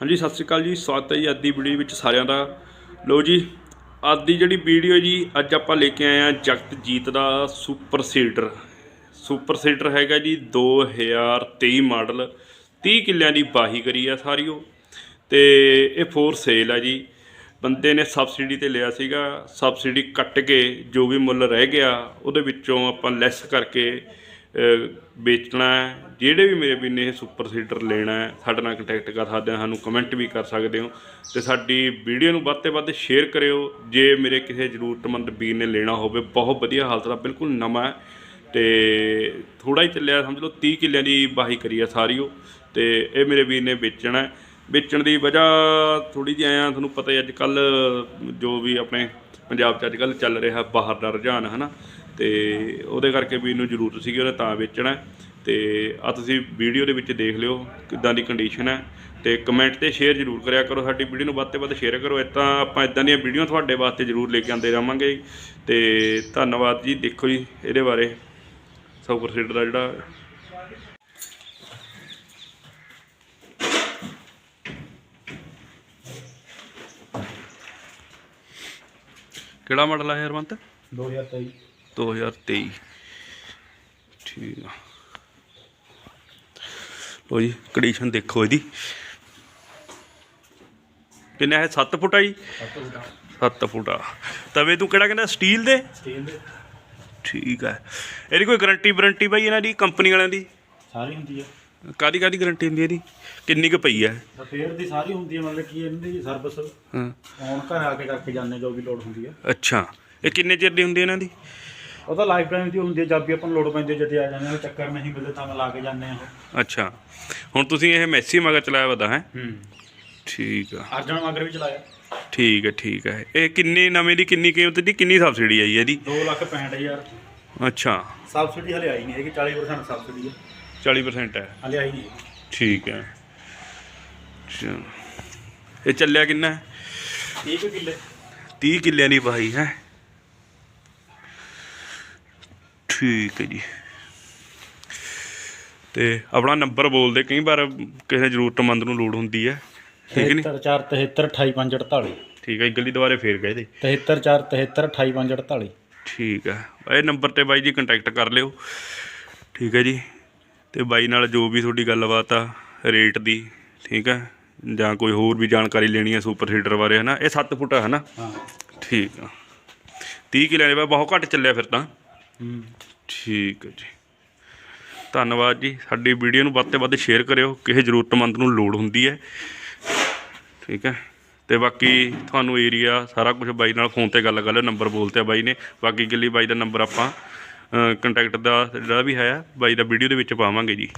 ਹਾਂਜੀ, ਸਤਿ ਸ਼੍ਰੀ ਅਕਾਲ ਜੀ। ਸਵਾਗਤ ਹੈ ਜੀ ਅੱਜ ਦੀ ਵੀਡੀਓ ਵਿੱਚ ਸਾਰਿਆਂ ਦਾ। ਲੋ ਜੀ, ਅੱਜ ਦੀ ਜਿਹੜੀ ਵੀਡੀਓ ਜੀ, ਅੱਜ ਆਪਾਂ ਲੈ ਕੇ ਆਏ ਆ ਜਗਤਜੀਤ ਦਾ ਸੁਪਰ ਸੀਡਰ। ਸੁਪਰ ਸੀਡਰ ਹੈਗਾ ਜੀ 2023 ਮਾਡਲ। 30 ਕਿੱਲਿਆਂ ਦੀ ਬਾਹੀ ਕਰੀ ਆ ਉਹ। ਤੇ ਇਹ ਫੋਰ ਸੇਲ ਆ ਜੀ। ਬੰਦੇ ਨੇ ਸਬਸਿਡੀ ਤੇ ਲਿਆ ਸੀਗਾ। ਸਬਸਿਡੀ ਕੱਟ ਕੇ ਜੋ ਵੀ ਮੁੱਲ ਰਹਿ ਗਿਆ, ਉਹਦੇ ਵਿੱਚੋਂ ਆਪਾਂ ਲੈਸ ਕਰਕੇ ਵੇਚਣਾ ਹੈ। ਜਿਹੜੇ ਵੀ ਮੇਰੇ ਵੀਰ ਨੇ ਇਹ ਸੁਪਰ ਸੀਡਰ ਲੈਣਾ ਹੈ, ਸਾਡੇ ਨਾਲ ਕੰਟੈਕਟ ਕਰ ਸਕਦੇ ਹੋ, ਸਾਨੂੰ ਕਮੈਂਟ ਵੀ ਕਰ ਸਕਦੇ ਹੋ। ਤੇ ਸਾਡੀ ਵੀਡੀਓ ਨੂੰ ਵੱਧ ਤੋਂ ਵੱਧ ਸ਼ੇਅਰ ਕਰਿਓ। ਜੇ ਮੇਰੇ ਕਿਸੇ ਜ਼ਰੂਰਤਮੰਦ ਵੀਰ ਨੇ ਲੈਣਾ ਹੋਵੇ, ਬਹੁਤ ਵਧੀਆ ਹਾਲਤ ਦਾ ਬਿਲਕੁਲ ਨਵਾਂ ਹੈ। ਤੇ ਥੋੜਾ ਹੀ ਚੱਲਿਆ, ਸਮਝ ਲਓ 30 ਕਿੱਲਿਆਂ ਦੀ ਬਾਹੀ ਕਰੀ ਆ ਸਾਰੀ ਉਹ। ਤੇ ਇਹ ਮੇਰੇ ਵੀਰ ਨੇ ਵੇਚਣਾ ਵੇਚਣ ਦੀ ਵਜ੍ਹਾ ਥੋੜੀ ਜਿਹੀ ਆਇਆ, ਤੁਹਾਨੂੰ ਪਤਾ ਹੀ ਅੱਜ ਕੱਲ ਜੋ ਵੀ ਆਪਣੇ ਪੰਜਾਬ 'ਚ ਅੱਜ ਕੱਲ ਚੱਲ ਰਿਹਾ, ਬਾਹਰ ਦਾ ਰੁਝਾਨ ਹੈ ਨਾ ਤੇ ਉਹਦੇ ਕਰਕੇ ਵੀ ਇਹਨੂੰ ਜ਼ਰੂਰਤ ਸੀਗੀ, ਉਹਨੇ ਤਾਂ ਵੇਚਣਾ ਹੈ। ਤੇ ਆ ਤੁਸੀਂ ਵੀਡੀਓ ਦੇ ਵਿੱਚ ਦੇਖ ਲਿਓ ਕਿੱਦਾਂ ਦੀ ਕੰਡੀਸ਼ਨ ਹੈ। ਤੇ ਕਮੈਂਟ ਤੇ ਸ਼ੇਅਰ ਜ਼ਰੂਰ ਕਰਿਆ ਕਰੋ ਸਾਡੀ ਵੀਡੀਓ ਨੂੰ, ਵੱਧ ਤੋਂ ਵੱਧ ਸ਼ੇਅਰ ਕਰੋ। ਇਦਾਂ ਆਪਾਂ ਇਦਾਂ ਦੀਆਂ ਵੀਡੀਓ ਤੁਹਾਡੇ ਵਾਸਤੇ ਜ਼ਰੂਰ ਲੈ ਕੇ ਆਉਂਦੇ ਰਹਾਂਗੇ। ਤੇ ਧੰਨਵਾਦ ਜੀ, ਦੇਖੋ ਜੀ ਇਹਦੇ ਬਾਰੇ ਸੁਪਰ ਸੀਡਰ ਦਾ ਜਿਹੜਾ ਕਿਹੜਾ ਮਾਡਲ ਹੈ ਹਰਮੰਤ? 2023 2023 ਠੀਕ ਆ। ਲੋ ਜੀ ਕੰਡੀਸ਼ਨ ਦੇਖੋ ਇਹਦੀ। ਕਿੰਨਾ ਹੈ? 7 ਫੁੱਟ ਆ ਜੀ? 7 ਫੁੱਟ ਆ। ਤਵੇ ਤੂੰ ਕਿਹੜਾ ਕਹਿੰਦਾ? ਸਟੀਲ ਦੇ? ਸਟੀਲ ਦੇ। ਠੀਕ ਹੈ ਇਹਦੀ ਕੋਈ ਗਾਰੰਟੀ ਵਾਰੰਟੀ ਬਾਈ ਇਹਨਾਂ ਦੀ ਕੰਪਨੀ ਵਾਲਿਆਂ ਦੀ? ਸਾਰੀ ਹੁੰਦੀ ਹੈ ਕਾਦੀ ਕਾਦੀ ਗਾਰੰਟੀ ਹੁੰਦੀ ਹੈ ਇਹਦੀ? ਕਿੰਨੀ ਕੁ ਪਈ ਹੈ ਰਿਪੇਅਰ ਦੀ ਸਾਰੀ ਹੁੰਦੀ ਹੈ ਮਤਲਬ ਕਿ ਇਹਦੀ ਸਰਵਿਸ। ਹਾਂ। ਆਉਣ ਘਰ ਆ ਕੇ ਕਰਕੇ ਜਾਂਦੇ ਜੋ ਵੀ ਲੋਡ ਹੁੰਦੀ ਹੈ ਅੱਛਾ। ਇਹ ਕਿੰਨੇ ਚਿਰ ਦੀ ਹੁੰਦੀ ਹੈ ਇਹਨਾਂ ਦੀ? ਉਹ ਤਾਂ ਲਾਈਫ ਟਾਈਮ ਦੀ ਹੁੰਦੀ ਹੈ ਜਦ ਵੀ ਆਪਾਂ ਨੂੰ ਲੋਡ ਪੈਂਦੀ ਹੈ ਜਦੇ ਆ ਜਾਂਦੇ ਆ ਚੱਕਰ ਨਹੀਂ ਮਿਲਦੇ ਤਾਂ ਲਾ ਕੇ ਜਾਂਦੇ ਆ ਅੱਛਾ। ਹੁਣ ਤੁਸੀਂ ਇਹ ਮੈਸੀ ਮਗਰ ਚਲਾਇਆ ਵਦਾ ਹੈ? ਹੂੰ। ਠੀਕ ਆ। ਅਰਜਨ ਮਗਰ ਵੀ ਚਲਾਇਆ। ਠੀਕ ਹੈ ਠੀਕ ਹੈ ਇਹ ਕਿੰਨੀ ਨਵੇਂ ਦੀ ਕਿੰਨੀ ਕੀਮਤ ਦੀ ਕਿੰਨੀ ਸਬਸਿਡੀ ਆਈ ਇਹਦੀ? 2 ਲੱਖ 65000 ਅੱਛਾ। ਸਬਸਿਡੀ ਹਲੇ ਆਈ ਨਹੀਂ ਹੈਗੀ 40% ਸਬਸਿਡੀ ਹੈ 40% ਹੈ। ਹਲੇ ਆਈ ਨਹੀਂ ਠੀਕ ਹੈ ਚਲੋ। ਇਹ ਚੱਲਿਆ ਕਿੰਨਾ? ਹੈ? 30 ਕਿੱਲੇ। 30 ਕਿੱਲਿਆਂ ਦੀ ਵਾਹੀ ਹੈ? ਠੀਕ ਹੈ ਜੀ। ਤੇ ਆਪਣਾ ਨੰਬਰ ਬੋਲਦੇ ਕਈ ਵਾਰ ਕਿਸੇ ਜ਼ਰੂਰਤਮੰਦ ਨੂੰ ਲੋੜ ਹੁੰਦੀ ਹੈ। ਠੀਕ ਨਹੀਂ 74 73 28 48 ਠੀਕ ਹੈ ਗਲੀ ਦੁਆਰੇ ਫੇਰ ਗਏ ਦੇ। 74 73 28 48 ਠੀਕ ਹੈ। ਇਹ ਨੰਬਰ ਤੇ ਬਾਈ ਜੀ ਕੰਟੈਕਟ ਕਰ ਲਿਓ। ਠੀਕ ਹੈ ਜੀ। ਤੇ ਬਾਈ ਨਾਲ ਜੋ ਵੀ ਤੁਹਾਡੀ ਗੱਲਬਾਤ ਆ ਰੇਟ ਦੀ ਠੀਕ ਹੈ। ਜਾਂ ਕੋਈ ਹੋਰ ਵੀ ਜਾਣਕਾਰੀ ਲੈਣੀ ਹੈ ਸੁਪਰ ਸੀਡਰ ਬਾਰੇ ਹਨਾ? ਇਹ 7 ਫੁੱਟ ਹੈ ਨਾ ਹਾਂ। ਠੀਕ ਆ। 30 ਕਿੱਲਿਆਂ ਦੇ ਬਾਅਦ ਬਹੁਤ ਘੱਟ ਚੱਲਿਆ ਫਿਰ ਤਾਂ। ਹੂੰ। ਠੀਕ ਹੈ ਜੀ। ਧੰਨਵਾਦ ਜੀ। ਸਾਡੀ ਵੀਡੀਓ ਨੂੰ ਵੱਧ ਤੋਂ ਵੱਧ ਸ਼ੇਅਰ ਕਰਿਓ। ਕਿਸੇ ਜ਼ਰੂਰਤਮੰਦ ਨੂੰ ਲੋੜ ਹੁੰਦੀ ਹੈ। ਠੀਕ ਹੈ। ਤੇ ਬਾਕੀ ਤੁਹਾਨੂੰ ਏਰੀਆ ਸਾਰਾ ਕੁਝ ਬਾਈ ਨਾਲ ਫੋਨ ਤੇ ਗੱਲ ਕਰ ਲਿਓ। ਨੰਬਰ ਬੋਲਤੇ ਆ ਬਾਈ ਨੇ। ਬਾਕੀ ਗੱਲੀ ਬਾਈ ਦਾ ਨੰਬਰ ਆਪਾਂ ਕੰਟੈਕਟ ਦਾ ਜਿਹੜਾ ਵੀ ਹੈ, ਬਾਈ ਦਾ ਵੀਡੀਓ ਦੇ ਵਿੱਚ ਪਾਵਾਂਗੇ ਜੀ।